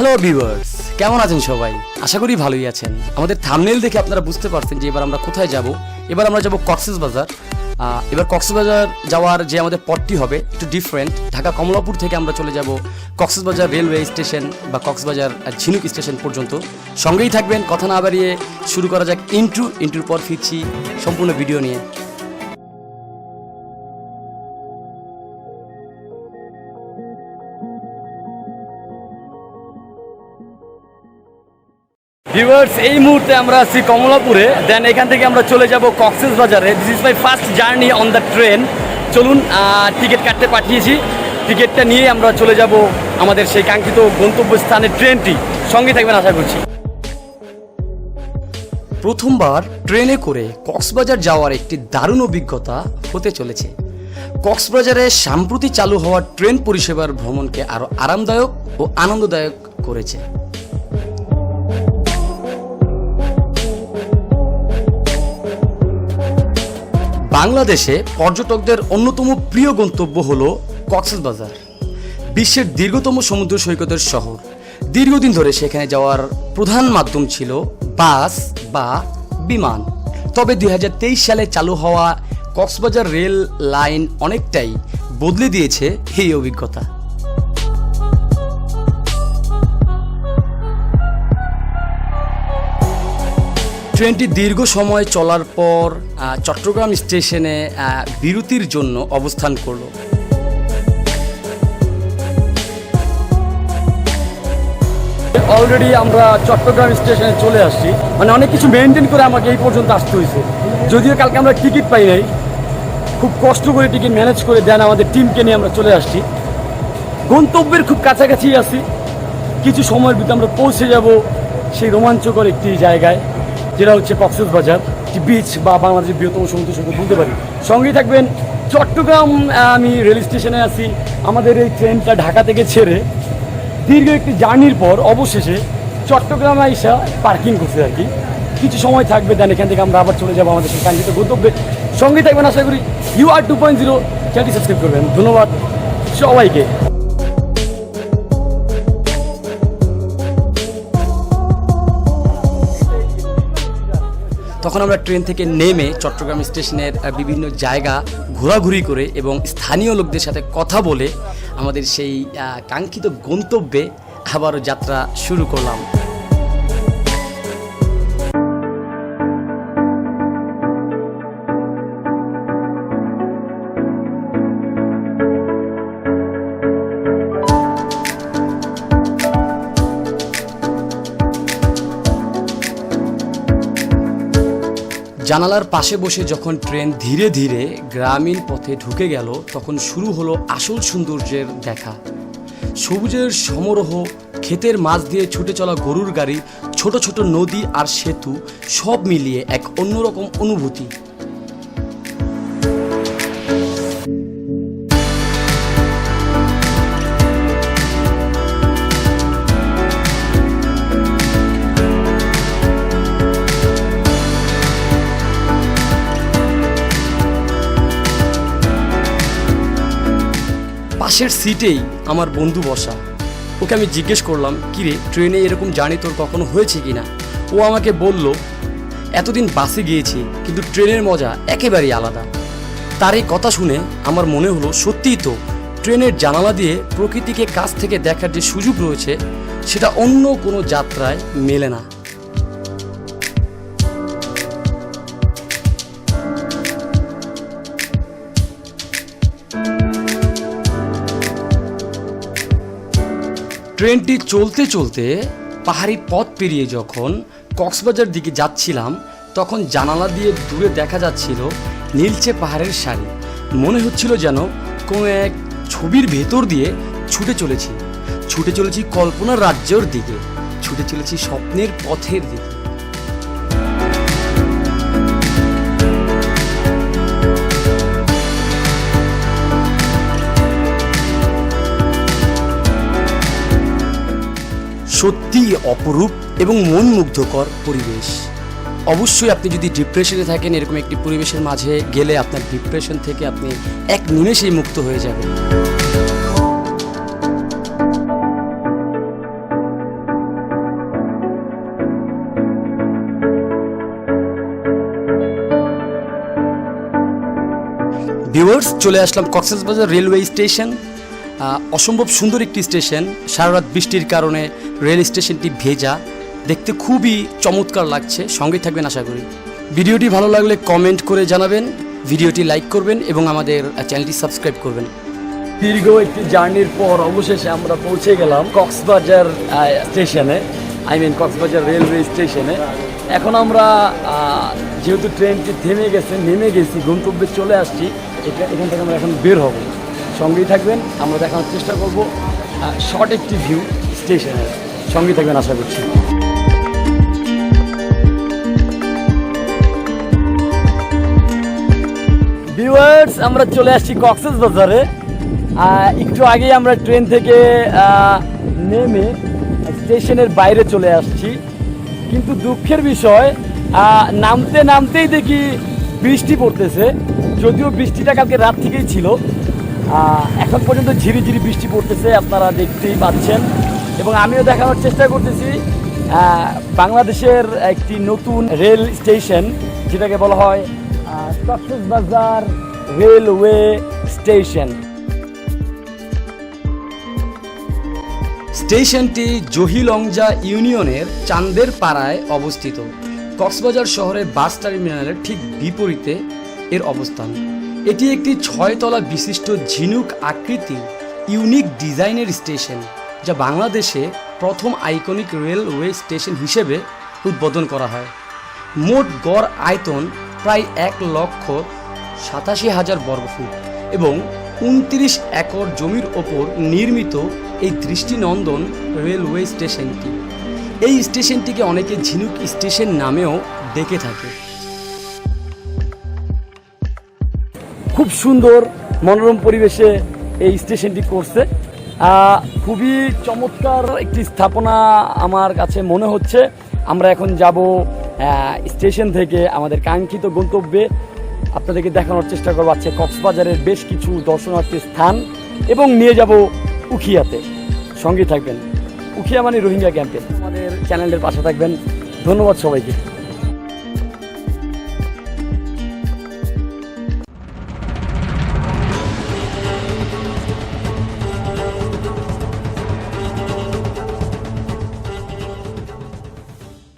Hello viewers কেমন আছেন সবাই? আশা করি ভালোই আছেন। আমাদের থামনেল দেখে আপনারা বুঝতে পারছেন যে এবার আমরা কোথায় যাব। এবার আমরা যাব কক্সেস বাজার। এবার কক্সবাজার যাওয়ার যে আমাদের পথটি হবে, একটু ডিফারেন্ট ঢাকা কমলাপুর থেকে আমরা চলে যাব কক্সবাজার রেলওয়ে স্টেশন বা কক্সবাজার ঝিনুক স্টেশন পর্যন্ত। সঙ্গেই থাকবেন, কথা না বাড়িয়ে শুরু করা যাক ইন্টু ইন্টুর পর ফিরছি সম্পূর্ণ ভিডিও নিয়ে। ভিউয়ার্স এই মুহূর্তে আমরা আছি কমলাপুরে। দেন এখান থেকে আমরা চলে যাব কক্সেস বাজারে this is my first journey on the train চলুন টিকিট কাটতে পাঠিয়েছি। টিকিটটা নিয়ে আমরা চলে যাব আমাদের সেই কাঙ্ক্ষিত গন্তব্যস্থানের ট্রেনটি সঙ্গে থাকবেন, আশা করছি। প্রথমবার ট্রেনে করে কক্সবাজার যাওয়ার একটি দারুণ অভিজ্ঞতা হতে চলেছে। কক্সবাজারে সাম্প্রতি চালু হওয়া ট্রেন পরিষেবার ভ্রমণকে আরও আরামদায়ক ও আনন্দদায়ক করেছে। বাংলাদেশে পর্যটকদের অন্যতম প্রিয় গন্তব্য হল কক্সবাজার বিশ্বের দীর্ঘতম সমুদ্র সৈকতের শহর। দীর্ঘদিন ধরে সেখানে যাওয়ার প্রধান মাধ্যম ছিল বাস বা বিমান। তবে দুই হাজার তেইশ সালে চালু হওয়া কক্সবাজার রেল লাইন অনেকটাই বদলে দিয়েছে এই অভিজ্ঞতা। ট্রেনটি দীর্ঘ সময় চলার পর চট্টগ্রাম স্টেশনে বিরতির জন্য অবস্থান করল। অলরেডি আমরা চট্টগ্রাম স্টেশনে চলে আসছি। মানে অনেক কিছু মেনটেন করে আমাকে এই পর্যন্ত আসতে হয়েছে। যদিও কালকে আমরা টিকিট পাই নাই। খুব কষ্ট করে টিকিট ম্যানেজ করে দেন আমাদের টিমকে নিয়ে আমরা চলে আসছি। গন্তব্যের খুব কাছাকাছি আছি। কিছু সময়ের ভিতরে আমরা পৌঁছে যাব সেই রোমাঞ্চকর একটি জায়গায়। যেটা হচ্ছে কক্সেস বাজার একটি বিচ বা বাংলাদেশের বৃহত্তম সমুদ্র সৈকত বলতে পারি। সঙ্গেই থাকবেন চট্টগ্রাম আমি রেল স্টেশনে আছি। আমাদের এই ট্রেনটা ঢাকা থেকে ছেড়ে দীর্ঘ একটি জার্নির পর অবশেষে চট্টগ্রামে আইসা পার্কিং করছে আর কি। কিছু সময় থাকবে দেন এখান থেকে আমরা আবার চলে যাব আমাদের কাঙ্ক্ষিত গন্তব্যে। সঙ্গেই থাকবেন, আশা করি U R two point zero চ্যানেলটি সাবস্ক্রাইব করবেন। ধন্যবাদ সবাইকে। তখন আমরা ট্রেন থেকে নেমে চট্টগ্রাম স্টেশনের বিভিন্ন জায়গা ঘোরাঘুরি করে এবং স্থানীয় লোকদের সাথে কথা বলে আমাদের সেই কাঙ্ক্ষিত গন্তব্যে আবারও যাত্রা শুরু করলাম। জানালার পাশে বসে যখন ট্রেন ধীরে ধীরে গ্রামীণ পথে ঢুকে গেল, তখন শুরু হলো আসল সৌন্দর্যের দেখা। সবুজের সমারোহ, ক্ষেতের মাছ দিয়ে ছুটে চলা গরুর গাড়ি, ছোট ছোট নদী আর সেতু সব মিলিয়ে এক অন্যরকম অনুভূতি। পাশের সিটেই আমার বন্ধু বসা। ওকে আমি জিজ্ঞেস করলাম, কিরে, ট্রেনে এরকম জার্নি তোর কখনো হয়েছে কি না ও আমাকে বলল, এতদিন বাসে গিয়েছি, কিন্তু ট্রেনের মজা একেবারেই আলাদা। তার এই কথা শুনে আমার মনে হলো, সত্যিই তো, ট্রেনের জানালা দিয়ে প্রকৃতিকে কাছ থেকে দেখার যে সুযোগ রয়েছে, সেটা অন্য কোনো যাত্রায় মেলে না। ট্রেনটি চলতে চলতে পাহাড়ি পথ পেরিয়ে যখন কক্সবাজার দিকে যাচ্ছিলাম, তখন জানালা দিয়ে দূরে দেখা যাচ্ছিল নীলচে পাহাড়ের সারি মনে হচ্ছিল যেন কোনো এক ছবির ভেতর দিয়ে ছুটে চলেছি। ছুটে চলেছি কল্পনার রাজ্যর দিকে, ছুটে চলেছি স্বপ্নের পথের দিকে। সত্যিই অপরূপ এবং মন মুগ্ধকর পরিবেশ। অবশ্যই আপনি যদি ডিপ্রেশনে থাকেন, এরকম একটি পরিবেশের মাঝে গেলে আপনার ডিপ্রেশন থেকে আপনি এক নিমেষেই মুক্ত হয়ে যাবেন। চলে আসলাম কক্সবাজার রেলওয়ে স্টেশন। অসম্ভব সুন্দর একটি স্টেশন। সারারাত বৃষ্টির কারণে রেল স্টেশনটি ভেজা। দেখতে খুবই চমৎকার লাগছে সঙ্গে থাকবেন আশা করি। ভিডিওটি ভালো লাগলে কমেন্ট করে জানাবেন, ভিডিওটি লাইক করবেন এবং আমাদের চ্যানেলটি সাবস্ক্রাইব করবেন। দীর্ঘ একটি জার্নির পর অবশেষে আমরা পৌঁছে গেলাম কক্সবাজার স্টেশনে। আই মিন কক্সবাজার রেলওয়ে স্টেশনে এখন আমরা যেহেতু ট্রেনটি থেমে গেছে, নেমে গেছি, গন্তব্যে চলে আসছি এটা- এখান থেকে আমরা এখন বের হব। সঙ্গেই থাকবেন। আমরা দেখানোর চেষ্টা করব শর্ট একটি ভিউ স্টেশনের সঙ্গেই থাকবেন আশা করছি। ভিউয়ার্স আমরা চলে আসছি কক্সেস বাজারে একটু আগেই আমরা ট্রেন থেকে নেমে স্টেশনের বাইরে চলে আসছি। কিন্তু দুঃখের বিষয় নামতে নামতেই দেখি বৃষ্টি পড়তেছে। যদিও বৃষ্টিটা কালকে রাত থেকেই ছিল এখন পর্যন্ত ঝিরি ঝিরি বৃষ্টি পড়তেছে, আপনারা দেখতেই পাচ্ছেন। এবং আমিও দেখানোর চেষ্টা করতেছি বাংলাদেশের একটি নতুন রেল স্টেশন, যেটাকে বলা হয় বাজার রেলওয়ে স্টেশন। স্টেশনটি জহিলংজা ইউনিয়নের চান্দের পাড়ায় অবস্থিত। কক্সবাজার শহরের বাস টার্মিনালের ঠিক বিপরীতে এর অবস্থান। এটি একটি ছয়তলা বিশিষ্ট ঝিনুক আকৃতি, ইউনিক ডিজাইনের স্টেশন, যা বাংলাদেশে প্রথম আইকনিক রেলওয়ে স্টেশন হিসেবে উদ্বোধন করা হয়। মোট গড় আয়তন প্রায় এক লক্ষ সাতাশি হাজার বর্গফুট এবং উনত্রিশ একর জমির ওপর নির্মিত এই দৃষ্টিনন্দন রেলওয়ে স্টেশনটি। এই স্টেশনটিকে অনেকে ঝিনুক স্টেশন নামেও ডেকে থাকে। খুব সুন্দর মনোরম পরিবেশে এই স্টেশনটি করছে। খুবই চমৎকার একটি স্থাপনা আমার কাছে মনে হচ্ছে। আমরা এখন যাব স্টেশন থেকে আমাদের কাঙ্ক্ষিত গন্তব্যে। আপনাদেরকে দেখানোর চেষ্টা করব আছে কক্সবাজারের বেশ কিছু দর্শনার্থী স্থান এবং নিয়ে যাব উখিয়াতে। সঙ্গে থাকবেন। উখিয়া মানে রোহিঙ্গা ক্যাম্পে। আমাদের চ্যানেলের পাশে থাকবেন। ধন্যবাদ সবাইকে।